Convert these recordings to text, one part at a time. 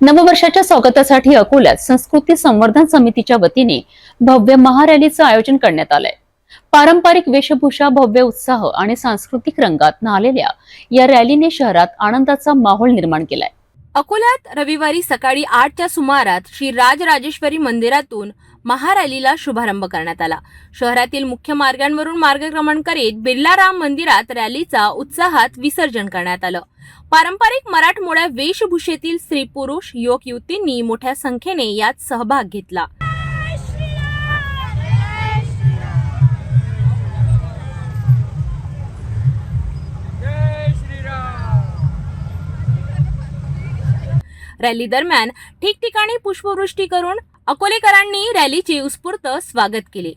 नववर्षाच्या स्वागतासाठी अकोल्यात संस्कृती संवर्धन समितीच्या वतीने भव्य महारॅलीचं आयोजन करण्यात आलंय. पारंपरिक वेशभूषा भव्य उत्साह आणि सांस्कृतिक रंगात न्हालेल्या या रॅलीने शहरात आनंदाचा माहोल निर्माण केलाय. अकोल्यात रविवारी सकाळी आठच्या सुमारात श्री राजराजेश्वरी मंदिरातून महारॅलीला शुभारंभ करण्यात आला. शहरातील मुख्य मार्गांवरून मार्गक्रमण करीत बिर्ला राम मंदिरात रॅलीचा उत्साहात विसर्जन करण्यात आलं. पारंपरिक मराठमोळ्या वेशभूषेतील स्त्री पुरुष युवक युवतींनी मोठ्या संख्येने यात सहभाग घेतला. रॅली दरम्यान ठिकठिकाणी पुष्पवृष्टी करून अकोलेकरांनी रॅलीचे उत्स्फूर्त स्वागत केले.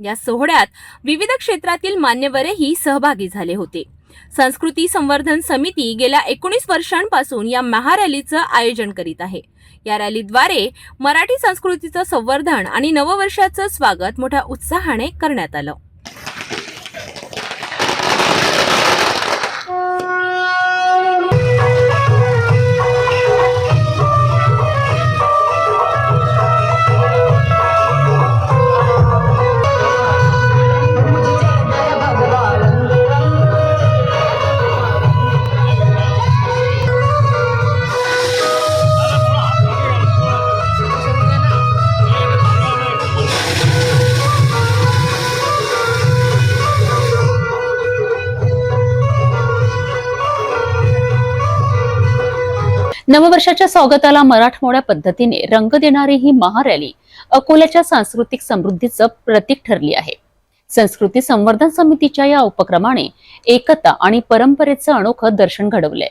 या सोहळ्यात विविध क्षेत्रातील मान्यवरही सहभागी झाले होते. संस्कृती संवर्धन समिती गेल्या एकोणीस वर्षांपासून या महारॅलीचं आयोजन करीत आहे. या रॅलीद्वारे मराठी संस्कृतीचं संवर्धन आणि नववर्षाचं स्वागत मोठ्या उत्साहाने करण्यात आलं. नववर्षाच्या स्वागताला मराठमोळ्या पद्धतीने रंग देणारी ही महारॅली अकोल्याच्या सांस्कृतिक समृद्धीचं प्रतीक ठरली आहे. संस्कृती संवर्धन समितीच्या या उपक्रमाने एकता आणि परंपरेचं अनोखं दर्शन घडवलंय.